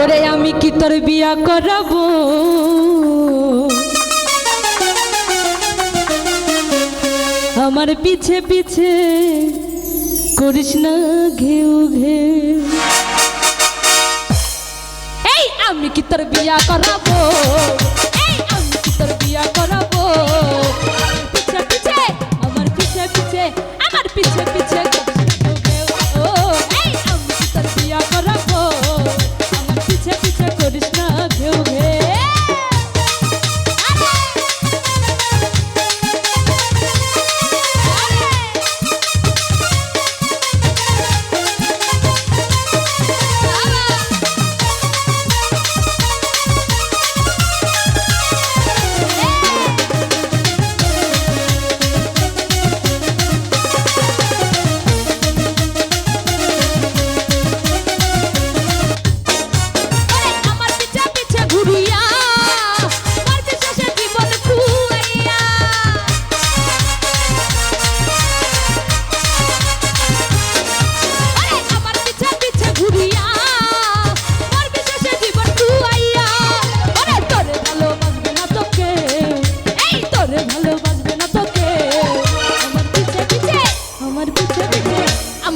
ওরে আমি কি তোর বিয়া করব? আমার পিছে পিছে করিস না ঘেউ ঘেউ। এই আমি কি তোর বিয়া করাবো?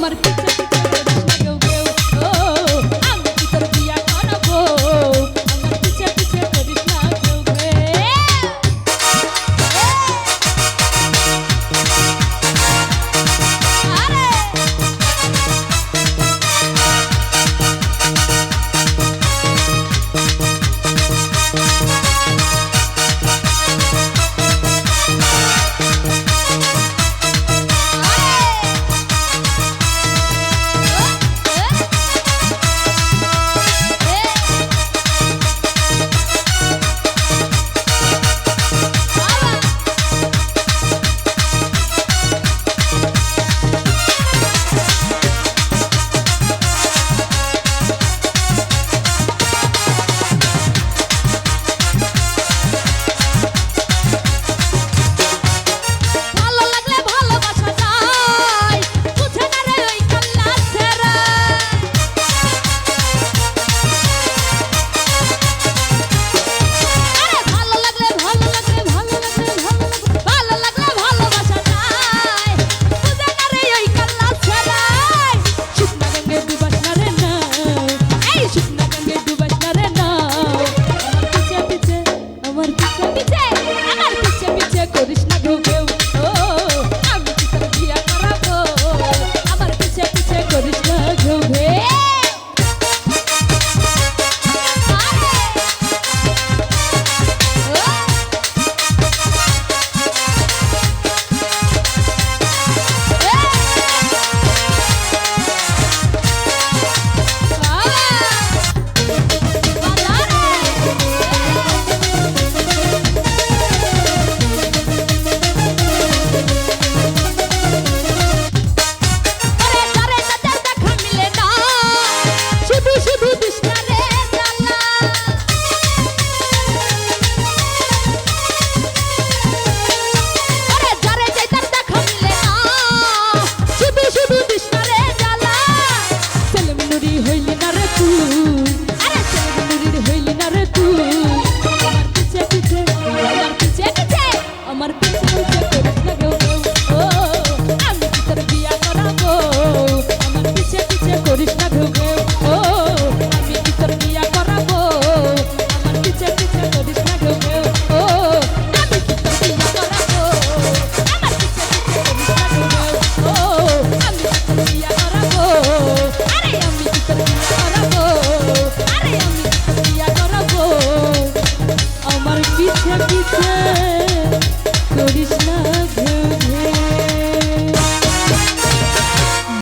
marqué কিসে